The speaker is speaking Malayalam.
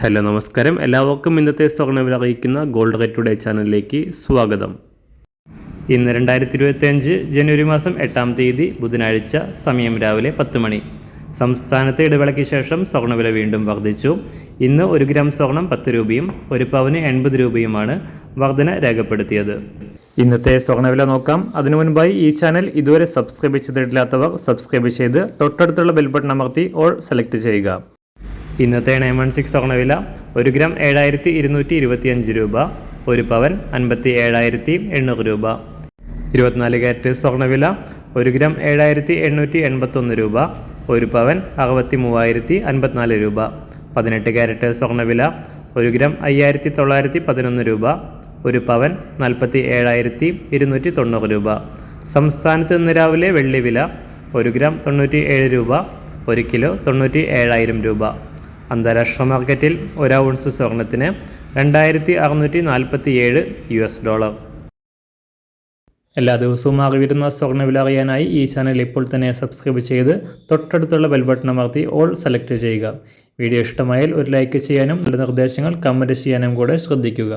ഹലോ നമസ്കാരം. എല്ലാവർക്കും ഇന്നത്തെ സ്വർണവില അറിയിക്കുന്ന ഗോൾഡ് റേറ്റ് ടുഡേ ചാനലിലേക്ക് സ്വാഗതം. ഇന്ന് രണ്ടായിരത്തി ഇരുപത്തിയഞ്ച് ജനുവരി മാസം എട്ടാം തീയതി ബുധനാഴ്ച സമയം രാവിലെ പത്ത് മണി. സംസ്ഥാനത്തെ ഇടവേളയ്ക്ക് ശേഷം സ്വർണവില വീണ്ടും വർദ്ധിച്ചു. ഇന്ന് ഒരു ഗ്രാം സ്വർണം പത്ത് രൂപയും ഒരു പവന് എൺപത് രൂപയുമാണ് വർധന രേഖപ്പെടുത്തിയത്. ഇന്നത്തെ സ്വർണവില നോക്കാം. അതിനു മുൻപായി ഈ ചാനൽ ഇതുവരെ സബ്സ്ക്രൈബ് ചെയ്തിട്ടില്ലാത്തവർ സബ്സ്ക്രൈബ് ചെയ്ത് തൊട്ടടുത്തുള്ള ബെൽബട്ടൺ അമർത്തി ഓൾ സെലക്ട് ചെയ്യുക. ഇന്നത്തെ നയൻ വൺ സിക്സ് സ്വർണവില ഒരു ഗ്രാം ഏഴായിരത്തി ഇരുന്നൂറ്റി ഇരുപത്തിയഞ്ച് രൂപ ഒരു പവൻ അൻപത്തി ഏഴായിരത്തി എണ്ണൂറ് രൂപ. ഇരുപത്തിനാല് ക്യാരറ്റ് സ്വർണവില ഒരു ഗ്രാം ഏഴായിരത്തി എണ്ണൂറ്റി എൺപത്തൊന്ന് രൂപ ഒരു പവൻ അറുപത്തി മൂവായിരത്തി അൻപത്തിനാല് രൂപ. പതിനെട്ട് ക്യാരറ്റ് സ്വർണവില ഒരു ഗ്രാം അയ്യായിരത്തി തൊള്ളായിരത്തി പതിനൊന്ന് രൂപ ഒരു പവൻ നാൽപ്പത്തി ഏഴായിരത്തി ഇരുന്നൂറ്റി തൊണ്ണൂറ് രൂപ. സംസ്ഥാനത്ത് ഇന്ന് രാവിലെ വെള്ളി വില ഒരു ഗ്രാം തൊണ്ണൂറ്റി ഏഴ് രൂപ ഒരു കിലോ തൊണ്ണൂറ്റി ഏഴായിരം രൂപ. അന്താരാഷ്ട്ര മാർക്കറ്റിൽ ഒരു ഔൺസ് സ്വർണത്തിന് രണ്ടായിരത്തി അറുന്നൂറ്റി നാൽപ്പത്തി ഏഴ് യു എസ് ഡോളർ. എല്ലാ ദിവസവും അറിവിരുന്ന സ്വർണവില അറിയാനായി ഈ ചാനൽ ഇപ്പോൾ തന്നെ സബ്സ്ക്രൈബ് ചെയ്ത് തൊട്ടടുത്തുള്ള ബെൽബട്ടൺ അമർത്തി ഓൾ സെലക്ട് ചെയ്യുക. വീഡിയോ ഇഷ്ടമായാൽ ഒരു ലൈക്ക് ചെയ്യാനും നല്ല നിർദ്ദേശങ്ങൾ കമന്റ് ചെയ്യാനും കൂടെ ശ്രദ്ധിക്കുക.